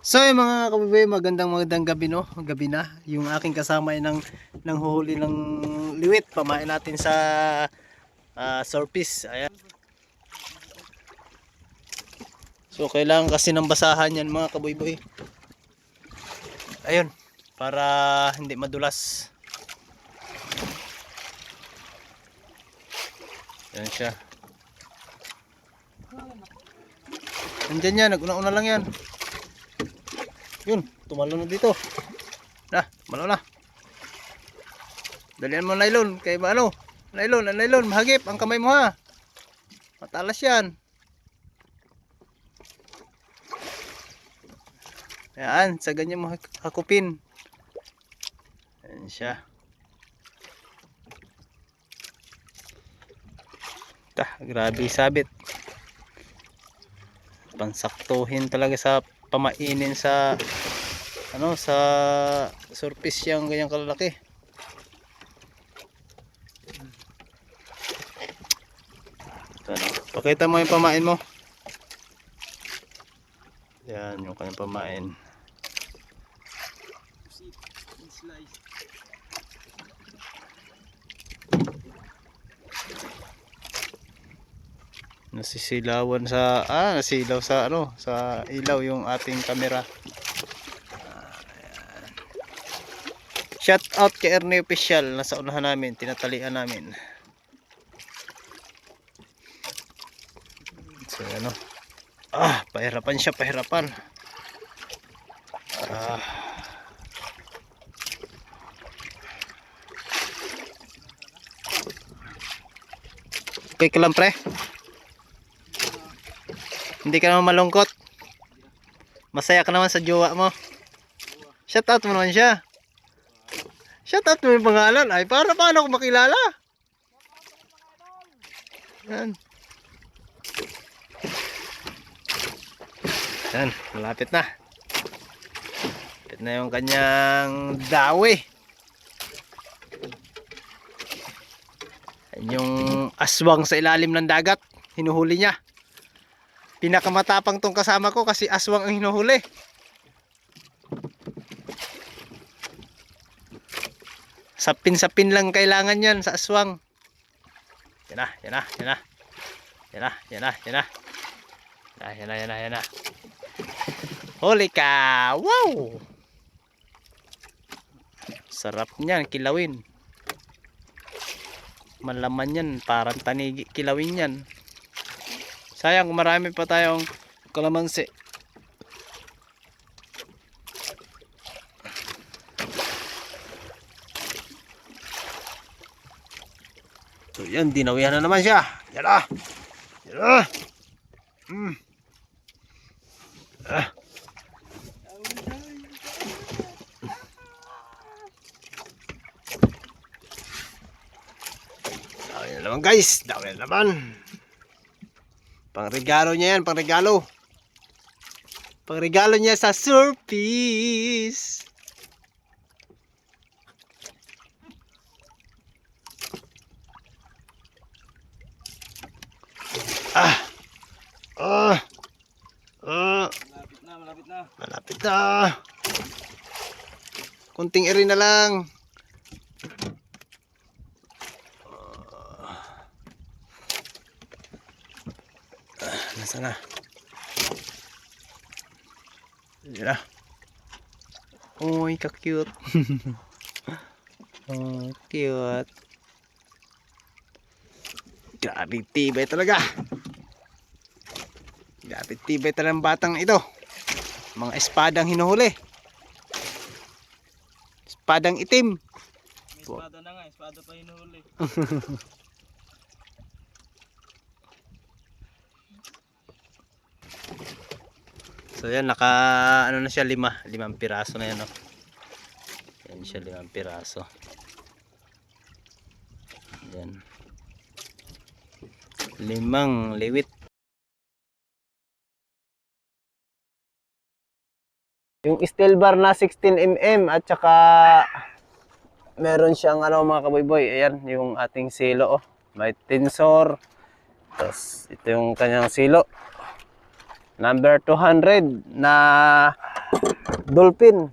So yung mga kababae, magandang magandang gabi no, gabi na. Yung aking kasama ay nang nang huhuli ng liwit, pamain natin sa uh, surface. Ayan. So kailangan kasi ng basahan yan mga kaboy-boy. Ayun, para hindi madulas. Yan siya. Nandyan yan, nag-una-una lang yan. Yun, tumalo na dito. Na, malo na. Dalian mo nylon, kay ba ano? Nylon, nylon, mahagip ang kamay mo ha. Matalas yan. Ayan, sa ganyan mo hak- hakupin. Ayan siya. Ta, grabe sabit. Pansaktuhin talaga sa pamainin sa ano sa surface yung ganyang kalalaki. Ito. Pakita mo yung pamain mo. Yan yung kanyang pamain. Nasisilawan sa ah nasilaw sa ano sa ilaw yung ating camera. Ayan. shout out kay Ernie Official nasa unahan namin tinatalian namin. So ano ah pahirapan siya pahirapan. Ah. Okay ka pre hindi ka naman malungkot. Masaya ka naman sa jowa mo. Shout out mo naman siya. Shout out mo yung pangalan. Ay, para paano ako makilala? Yan. Yan, malapit na. Malapit na yung kanyang dawi. Yan yung aswang sa ilalim ng dagat. Hinuhuli niya. Pinakamatapang tong kasama ko kasi aswang ang hinuhuli. Sapin-sapin lang kailangan yan sa aswang. Yan na, yan na, yan na. Yan na, yan na, yan na. Yan na, yan na, yan na. Huli ka! Wow! Sarap niyan, kilawin. Malaman yan, parang tanigi kilawin yan. Sayang kung marami pa tayong kalamansi. So yan, dinawihan na naman siya. Yan na. Yan na. Mm. Ah. Dami na naman guys. Dami na naman. Pangregalo niya yan, pangregalo. Pangregalo niya sa surface. Ah. Ah. Ah. Malapit na, malapit na. Malapit na. Kunting eri na lang. Nasa na? Yan na. Uy, ka-cute. oh, cute. Grabe tibay talaga. Grabe tibay talaga ng batang ito. Mga espadang hinuhuli. Espadang itim. May espada na nga, espada pa hinuhuli. So yan, naka ano na siya, lima. Limang piraso na yan, no? Yan siya, limang piraso. Yan. Limang liwit. Yung steel bar na 16mm at saka meron siyang ano mga kaboyboy. Ayan, yung ating silo, oh. May tensor. Tapos, ito yung kanyang silo. Number 200 na dolphin.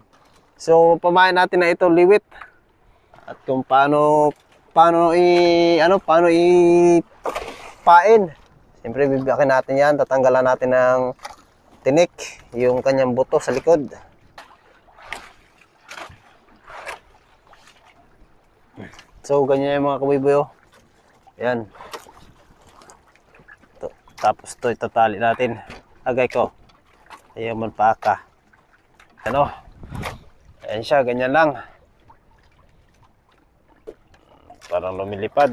So pamain natin na ito liwit. At kung paano paano i ano paano i pain. Siyempre bibiyakin natin 'yan, tatanggalan natin ng tinik, yung kanyang buto sa likod. So ganyan yung mga kabiboy oh. Yan. Ito. Tapos to itatali natin. Agay ko. Ayaw man pa ka. Ano? Ayan siya, ganyan lang. Parang lumilipad.